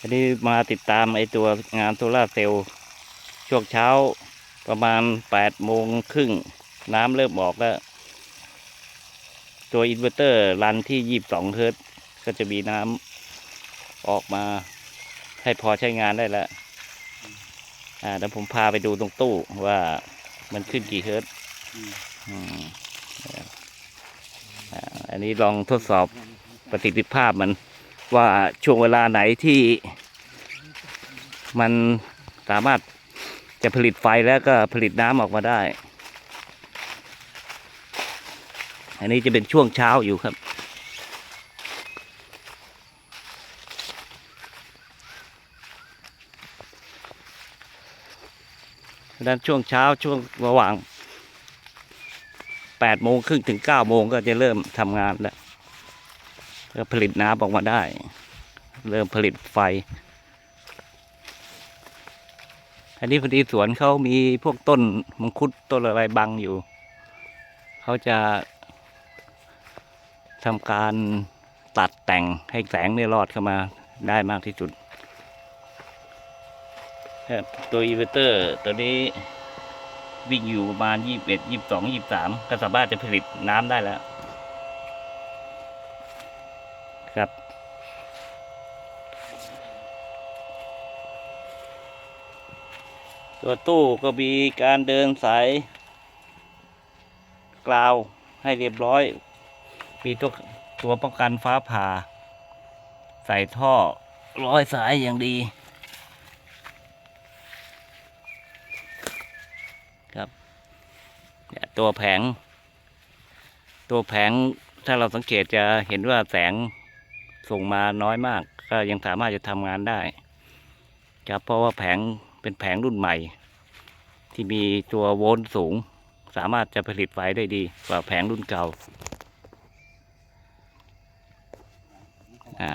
อันนี้มาติดตามไอตัวงานโซล่าเซลล์ช่วงเช้าประมาณแปดโมงครึ่งน้ำเริ่มออกแล้ว ตัวอินเวอร์เตอร์รันที่ยี่บสองเฮิร์ตก็จะมีน้ำออกมาให้พอใช้งานได้แล้วอ่าเดี๋ยวผมพาไปดูตรงตู้ว่ามันขึ้นกี่เฮิรตซ์อืมอืมอันนี้ลองทดสอบประสิทธิภาพมัน ว่าช่วงเวลาไหนที่มันสามารถจะผลิตไฟแล้วก็ผลิตน้ำออกมาได้ อันนี้จะเป็นช่วงเช้าอยู่ครับดังนั้นช่วงเช้าช่วงระหว่างแปดโมงครึ่งถึงเก้าโมงก็จะเริ่มทำงานแล้ว ก็ผลิตน้ำออกมาได้ เริ่มผลิตไฟ อันนี้พอดีสวนเขามีพวกต้นมังคุดต้นอะไรบังอยู่ เขาจะทำการตัดแต่งให้แสงเนี่ยรอดเข้ามาได้มากที่สุด ตัวอีเวอร์เตอร์ตัวนี้วิ่งอยู่ประมาณยี่สิบเอ็ดยี่สิบสองยี่สิบสามก็สามารถจะผลิตน้ำได้แล้ว ครับ ตัวตู้ก็มีการเดินสายกราวให้เรียบร้อย มีตัวตัวป้องกันฟ้าผ่า ใส่ท่อร้อยสายอย่างดี ครับเนี่ยตัวแผง ตัวแผงถ้าเราสังเกตจะเห็นว่าแสง ส่งมาน้อยมาก ก็ยังสามารถจะทำงานได้ครับเพราะว่าแผงเป็นแผงรุ่นใหม่ ที่มีตัวโวลต์สูง สามารถจะผลิตไฟได้ดีกว่าแผงรุ่นเก่าอ่า